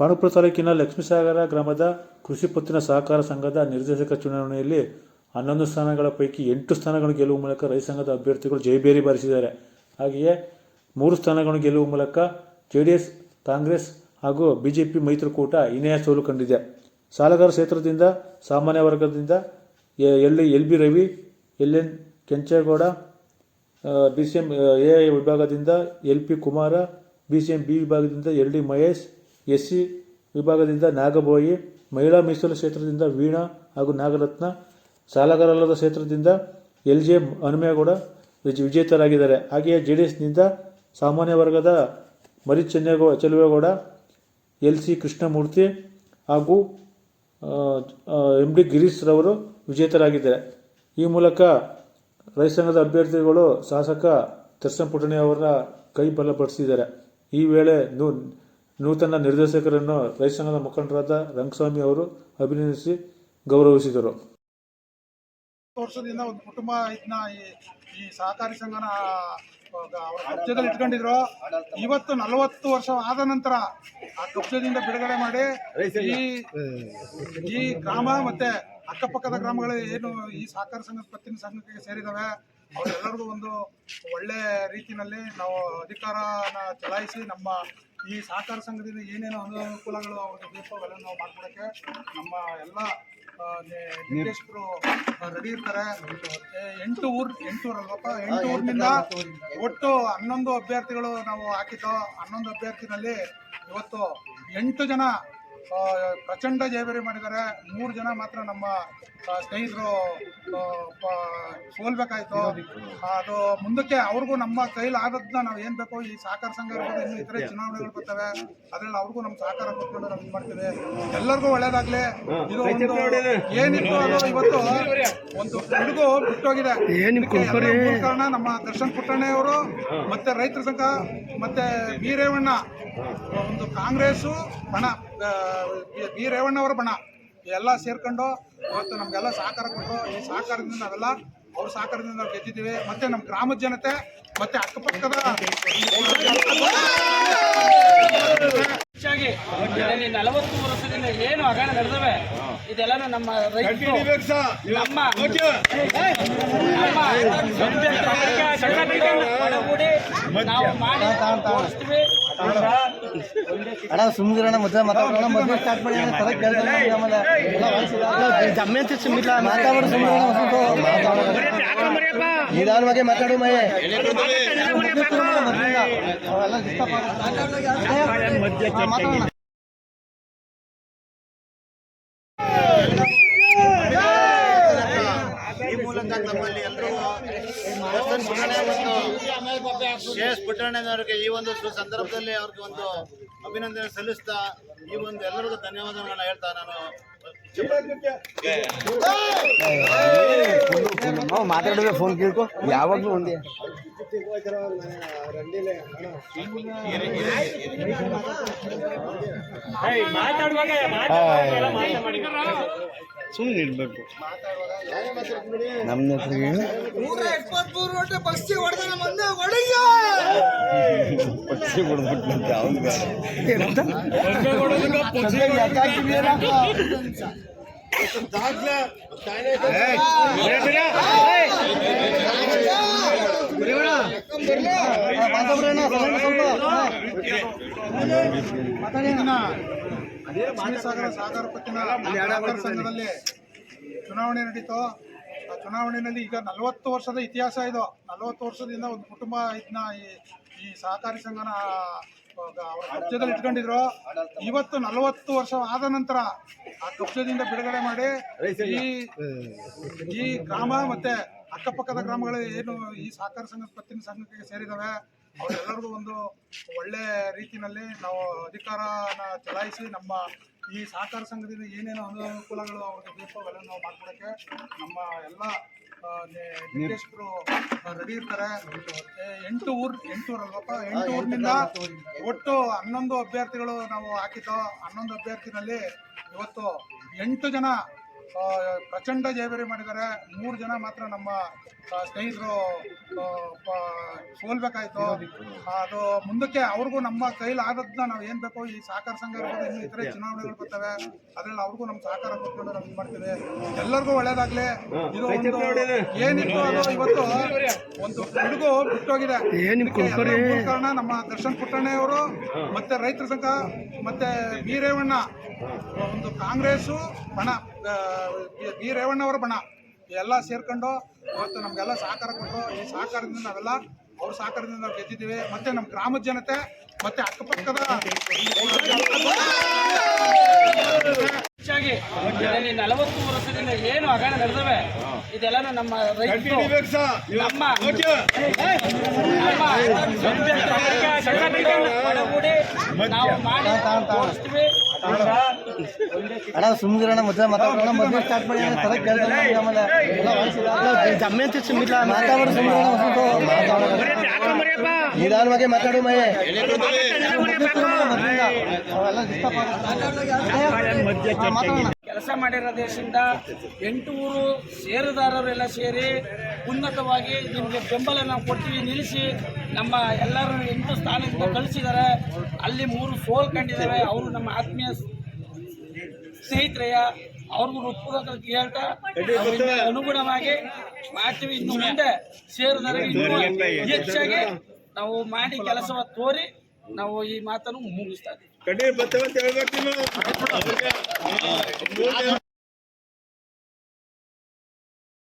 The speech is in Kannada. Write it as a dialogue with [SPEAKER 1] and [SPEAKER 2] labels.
[SPEAKER 1] ಪಾಂಡುಪುರ ತಾಲೂಕಿನ ಲಕ್ಷ್ಮೀಸಾಗರ ಗ್ರಾಮದ ಕೃಷಿ ಪತ್ತಿನ ಸಹಕಾರ ಸಂಘದ ನಿರ್ದೇಶಕ ಚುನಾವಣೆಯಲ್ಲಿ ಹನ್ನೊಂದು ಸ್ಥಾನಗಳ ಪೈಕಿ ಎಂಟು ಸ್ಥಾನಗಳನ್ನು ಗೆಲ್ಲುವ ಮೂಲಕ ರೈತ ಸಂಘದ ಅಭ್ಯರ್ಥಿಗಳು ಜಯಬೇರಿ ಬಾರಿಸಿದ್ದಾರೆ. ಹಾಗೆಯೇ ಮೂರು ಸ್ಥಾನಗಳನ್ನು ಗೆಲ್ಲುವ ಮೂಲಕ ಜೆ ಡಿ ಎಸ್ ಕಾಂಗ್ರೆಸ್ ಹಾಗೂ ಬಿಜೆಪಿ ಮೈತ್ರಿಕೂಟ ಹೀನಾಯ ಸೋಲು ಕಂಡಿದೆ. ಸಾಲಗಾರ ಕ್ಷೇತ್ರದಿಂದ, ಸಾಮಾನ್ಯ ವರ್ಗದಿಂದ L L B Ravi, L N Kenchegowda B C M, A ವಿಭಾಗದಿಂದ L P Kumara, B C M, B ವಿಭಾಗದಿಂದ L D Mahesh S C ವಿಭಾಗದಿಂದ ನಾಗಬೋಯಿ, ಮಹಿಳಾ ಮೀಸಲು ಕ್ಷೇತ್ರದಿಂದ ವೀಣಾ ಹಾಗೂ ನಾಗರತ್ನ ಸಾಲಗಾರಲ್ಲದ ಕ್ಷೇತ್ರದಿಂದ ಎಲ್ ಜೆ ಹನುಮೇಗೌಡ ವಿಜ- ವಿಜೇತರಾಗಿದ್ದಾರೆ. ಹಾಗೆಯೇ ಜೆ ಡಿ ಎಸ್ನಿಂದ ಸಾಮಾನ್ಯ ವರ್ಗದ ಮರಿ ಚೆನ್ನೇಗೌ ಚೆಲುವೇಗೌಡ ಎಲ್ ಸಿ ಕೃಷ್ಣಮೂರ್ತಿ ಹಾಗೂ ಎಂ ಡಿ ಗಿರೀಶ್ ರವರು ವಿಜೇತರಾಗಿದ್ದಾರೆ. ಈ ಮೂಲಕ ರೈತ ಸಂಘದ ಅಭ್ಯರ್ಥಿಗಳು ಶಾಸಕ ದರ್ಶನ್ ಅವರ ಕೈ ಬಲಪಡಿಸಿದ್ದಾರೆ. ಈ ವೇಳೆ ನೂತನ ನಿರ್ದೇಶಕರನ್ನು ರೈತ ಸಂಘದ ಮುಖಂಡರಾದ ರಂಗಸ್ವಾಮಿ ಅವರು ಅಭಿನಂದಿಸಿ ಗೌರವಿಸಿದರು.
[SPEAKER 2] ವರ್ಷದಿಂದ ಒಂದು ಕುಟುಂಬ ಇದನ್ನ ಈ ಸಹಕಾರಿ ಸಂಘನ ಅವರ ಇಟ್ಕೊಂಡಿದ್ರು. ಇವತ್ತು ನಲವತ್ತು ವರ್ಷ ಆದ ನಂತರ ಆ ಕಬ್ಜದಿಂದ ಬಿಡುಗಡೆ ಮಾಡಿ ಈ ಈ ಗ್ರಾಮ ಮತ್ತೆ ಅಕ್ಕಪಕ್ಕದ ಗ್ರಾಮಗಳು ಏನು ಈ ಸಹಕಾರ ಸಂಘ ಪತ್ತಿನ ಸಂಘಕ್ಕೆ ಸೇರಿದಾವೆ. ಅವರೆಲ್ಲರಿಗೂ ಒಂದು ಒಳ್ಳೆ ರೀತಿಯಲ್ಲಿ ನಾವು ಅಧಿಕಾರನ ಚಲಾಯಿಸಿ ನಮ್ಮ ಈ ಸಹಕಾರ ಸಂಘದಿಂದ ಏನೇನು ಅನುಕೂಲಗಳು ಅವ್ರಿಗೆ ಬೇಕೋ ಅವೆಲ್ಲ ನಾವು ಮಾಡ್ಕೊಡಕ್ಕೆ ನಮ್ಮ ಎಲ್ಲ ನಿರ್ದೇಶಕರು ರೆಡಿ ಇರ್ತಾರೆ. ಎಂಟು ಊರ್, ಎಂಟು ಊರಲ್ಲಪ್ಪ ಎಂಟು ಊರಿನಿಂದ ಒಟ್ಟು ಹನ್ನೊಂದು ಅಭ್ಯರ್ಥಿಗಳು ನಾವು ಹಾಕಿದ್ದು. ಹನ್ನೊಂದು ಅಭ್ಯರ್ಥಿನಲ್ಲಿ ಇವತ್ತು ಎಂಟು ಜನ ಪ್ರಚಂಡ ಜಯಭೇರಿ ಮಾಡಿದ್ದಾರೆ. ಮೂರು ಜನ ಮಾತ್ರ ನಮ್ಮ ಸ್ನೇಹಿತರು ಸೋಲ್ಬೇಕಾಯ್ತು. ಅದು ಮುಂದಕ್ಕೆ ಅವ್ರಿಗೂ ನಮ್ಮ ಕೈಲಿ ಆದದ್ನ ನಾವು ಏನ್ ಬೇಕೋ ಈ ಸಹಕಾರ ಸಂಘ ಇರ್ಬೋದು ಇನ್ನು ಇತರೆ ಚುನಾವಣೆಗಳು ಬರ್ತವೆ. ಅದ್ರಲ್ಲಿ ಅವ್ರಿಗೂ ನಮ್ಮ ಸಹಕಾರ ಕೊಟ್ಕೊಂಡು ನಾವು ಇದು ಮಾಡ್ತೀವಿ. ಎಲ್ಲರಿಗೂ ಒಳ್ಳೇದಾಗ್ಲಿ. ಇದು ಒಂದು ಏನಿತ್ತು ಅದು ಇವತ್ತು ಒಂದು ಹುಡುಗು ಬಿಟ್ಟೋಗಿದೆ. ಕಾರಣ ನಮ್ಮ ದರ್ಶನ್ ಪುಟ್ಟಣ್ಣೆಯವರು ಮತ್ತೆ ರೈತರ ಸಂಘ ಮತ್ತೆ ಬಿರೇವಣ್ಣ ಒಂದು ಕಾಂಗ್ರೆಸ್ ಆ, ಬಿ- ಬಿ ರೇವಣ್ಣ ಅವರ ಬಣ. ಎಲ್ಲ ಸೇರ್ಕೊಂಡು ಇವತ್ತು ನಮಗೆಲ್ಲ ಸಹಕಾರ ಕೊಟ್ಟರು ಈ ಸಹಕಾರದಿಂದ ನಾವೆಲ್ಲ ಅವ್ರ ಸಹಕಾರದಿಂದ ನಾವು ಗೆದ್ದಿದ್ದೀವಿ. ಮತ್ತೆ ನಮ್ಮ ಗ್ರಾಮದ ಜನತೆ ಮತ್ತೆ ಅಕ್ಕಪಕ್ಕದ
[SPEAKER 3] ಹೆಚ್ಚಾಗಿ ನಲವತ್ತು ವರ್ಷದಿಂದ ಏನು ಹಗರಣ ನಡೆದವೆ ಇದೆಲ್ಲ ನಮ್ಮ ರೈತರು ನಮ್ಮ ನಾವು ಮಾಡಿ ತೋರಿಸ್ತೀವಿ
[SPEAKER 4] ಅಣ್ಣ ಸುಮ್ಮನೆ ಮದುವೆ ಮಾತಾಡೋಣ ಮದುವೆ ಸ್ಟಾರ್ಟ್ ಮಾಡಿ ಅಣ್ಣ ಕೇಳ್ತಾರೆ ಆಮೇಲೆ ಎಲ್ಲ ವಯಸ್ಸಿದೆ ಜಮ್ಮೆ ಸುಮ್ಮಿಲ್ಲ ಮಾತಾಡೋಣ ಸುಮ್ಮನೆ ನಿಧಾನವಾಗಿ ಮಾತಾಡು ಮೈ ಅವೆಲ್ಲ
[SPEAKER 5] ಈ ತಮ್ಮಲ್ಲಿ ಎಲ್ಲರೂ ಮತ್ತು ಶ್ರೇಯಸ್ ಪುಟ್ಟಣ್ಣನವರಿಗೆ ಈ ಒಂದು ಸಂದರ್ಭದಲ್ಲಿ ಅವ್ರಿಗೆ ಒಂದು ಅಭಿನಂದನೆ ಸಲ್ಲಿಸ್ತಾ ಈ ಒಂದು ಎಲ್ಲರಿಗೂ ಧನ್ಯವಾದಗಳನ್ನ ಹೇಳ್ತಾ ನಾನು
[SPEAKER 4] ನಾವು ಮಾತಾಡಿದ್ರೆ ಫೋನ್ ಕೇಳ್ಕೊ. ಯಾವಾಗಲೂ ಒಂದೇ. ಸುಮ್ಮನೆ ಇರಬೇಕು ನಮ್ಮ ಪಕ್ಷಿ ಹೊಡೆದ್ಬಿಟ್ಟು ಅವ್ನಿಗೆ
[SPEAKER 2] ಇಂದಿನ ಲಕ್ಷ್ಮೀಸಾಗರ ಸಹಕಾರ ಪತ್ತಿನ ಸಹಕಾರ ಸಂಘದಲ್ಲಿ ಚುನಾವಣೆ ನಡೀತು? ಆ ಚುನಾವಣೆಯಲ್ಲಿ ಈಗ ನಲವತ್ತು ವರ್ಷದ ಇತಿಹಾಸ ಇದು. ನಲವತ್ತು ವರ್ಷದಿಂದ ಒಂದು ಕುಟುಂಬ ಇದನ್ನ ಈ ಈ ಸಹಕಾರಿ ಸಂಘನ ರಾಜ್ಯದಲ್ಲಿ ಕಬ್ಜದಲ್ಲಿ ಇಟ್ಕೊಂಡಿದ್ರು. ಇವತ್ತು ನಲವತ್ತು ವರ್ಷ ಆದ ನಂತರ ಆ ಕಬ್ಜದಿಂದ ಬಿಡುಗಡೆ ಮಾಡಿ ಈ ಈ ಗ್ರಾಮ ಮತ್ತೆ ಅಕ್ಕಪಕ್ಕದ ಗ್ರಾಮಗಳು ಏನು ಈ ಸಹಕಾರ ಸಂಘ ಪತ್ತಿನ ಸಂಘಕ್ಕೆ ಸೇರಿದಾವೆ? ಅವರೆಲ್ಲರಿಗೂ ಒಂದು ಒಳ್ಳೆ ರೀತಿಯಲ್ಲಿ ನಾವು ಅಧಿಕಾರನ ಚಲಾಯಿಸಿ ನಮ್ಮ ಈ ಸಹಕಾರ ಸಂಘದಿಂದ ಏನೇನು ಅನುಕೂಲಗಳು ಅವ್ರಿಗೆ ಬೇಕು ಅವೆಲ್ಲ ನಾವು ಮಾಡ್ಕೊಡಕ್ಕೆ ನಮ್ಮ ಎಲ್ಲ ನಿರ್ದೇಶಕರು ರೆಡಿ ಇರ್ತಾರೆ. ಎಂಟು ಊರ್ ಎಂಟು ಊರಲ್ವಪ್ಪ ಎಂಟು ಊರಿನಿಂದ ಒಟ್ಟು ಹನ್ನೊಂದು ಅಭ್ಯರ್ಥಿಗಳು ನಾವು ಹಾಕಿದ್ದು ಹನ್ನೊಂದು ಅಭ್ಯರ್ಥಿನಲ್ಲಿ ಇವತ್ತು ಎಂಟು ಜನ ಪ್ರಚಂಡ ಜಯಬೇರಿ ಮಾಡಿದ್ದಾರೆ. ಮೂರು ಜನ ಮಾತ್ರ ನಮ್ಮ ಸ್ನೇಹಿತರು ಸೋಲ್ಬೇಕಾಯ್ತು. ಅದು ಮುಂದಕ್ಕೆ ಅವ್ರಿಗೂ ನಮ್ಮ ಕೈಲಿ ಆದದ್ನ ನಾವು ಏನ್ ಬೇಕೋ ಈ ಸಹಕಾರ ಸಂಘ ಇರ್ಬೋದು ಇನ್ನು ಇತರೆ ಚುನಾವಣೆಗಳು ಬರ್ತವೆ ಅದ್ರಲ್ಲಿ ಅವ್ರಿಗೂ ನಮ್ಮ ಸಹಕಾರ ಕೊಟ್ಕೊಂಡು ನಾವು ಇದು ಮಾಡ್ತೀವಿ. ಎಲ್ಲರಿಗೂ ಒಳ್ಳೇದಾಗ್ಲಿ. ಇದು ಒಂದು ಏನಿತ್ತು ಅದು ಇವತ್ತು ಒಂದು ಹುಡುಗು ಬಿಟ್ಟೋಗಿದೆ. ಕಾರಣ ನಮ್ಮ ದರ್ಶನ್ ಪುಟ್ಟಣ್ಣ ಅವರು ಮತ್ತೆ ರೈತರ ಸಂಘ ಮತ್ತೆ ಬಿರೇವಣ್ಣ ಒಂದು ಕಾಂಗ್ರೆಸ್ ಆ, ಬಿ ರೇವಣ್ಣವರ ಬಣ ಎಲ್ಲ ಸೇರ್ಕೊಂಡು ಇವತ್ತು ನಮಗೆಲ್ಲ ಸಹಕಾರ ಕೊಟ್ಟರು ಈ ಸಹಕಾರದಿಂದ ನಾವೆಲ್ಲ ಅವ್ರ ಸಹಕಾರದಿಂದ ನಾವು ಗೆದ್ದಿದ್ದೀವಿ ಮತ್ತೆ ನಮ್ಮ ಗ್ರಾಮದ ಜನತೆ ಮತ್ತೆ ಅಕ್ಕಪಕ್ಕದ
[SPEAKER 3] ಹೆಚ್ಚಾಗಿ ನಲವತ್ತು ವರ್ಷದಿಂದ ಏನು ಅಗಣ ನಡೆದವೆ ಇದೆಲ್ಲ ನಮ್ಮ ರೈತರು ನಮ್ಮ ನಮ್ಮ ನಾವು ಮಾಡಿ ತೋರಿಸ್ತೀವಿ
[SPEAKER 4] ಅಣ್ಣ ಸುಮ್ಗಿರಣ ಮೊದಲೇ ಮಾತಾಡೋಣ ಮೊದಲೇ ಸ್ಟಾರ್ಟ್ ಮಾಡಿ ಸರ ಕೇಳ್ತಾರೆ ಆಮೇಲೆ ಜಮ್ಮೆ ಸುಮ್ಮಿಲ್ಲ ಮಾತಾಡೋಣ ಸುಮ್ಗಿರಣ ಮಾತಾಡೋಣ ನಿಧಾನವಾಗಿ ಮಾತಾಡು ಮೈ
[SPEAKER 3] ಕೆಲಸ ಮಾಡಿರೋ ದೇಶದಿಂದ ಎಂಟು ಊರು ಷೇರುದಾರರೆಲ್ಲ ಸೇರಿ ಉನ್ನತವಾಗಿ ನಿಮಗೆ ಬೆಂಬಲ ನಾವು ಕೊಡ್ತೀವಿ, ನಿಲ್ಲಿಸಿ ನಮ್ಮ ಎಲ್ಲರೂ ಎಂಟು ಸ್ಥಾನದಿಂದ ಕಳಿಸಿದ್ದಾರೆ. ಅಲ್ಲಿ ಮೂರು ಸೋಲ್ ಕಂಡಿದ್ದಾರೆ ಅವರು ನಮ್ಮ ಆತ್ಮೀಯ ಸ್ನೇಹಿತರೆಯ ಅವ್ರಿಗೂ ಹೃತ್ಪೂರ್ವಕ ಹೇಳ್ತಾ ನಾವು ಅನುಗುಣವಾಗಿ ಮಾಡ್ತೀವಿ. ಇನ್ನು ಮುಂದೆ ಸೇರಿದರೆ ಇನ್ನೂ ಹೆಚ್ಚಾಗಿ ನಾವು ಮಾಡಿ ಕೆಲಸ ತೋರಿ ನಾವು ಈ ಮಾತನ್ನು ಮುಗಿಸ್ತಾ ಇದ್ದೀವಿ.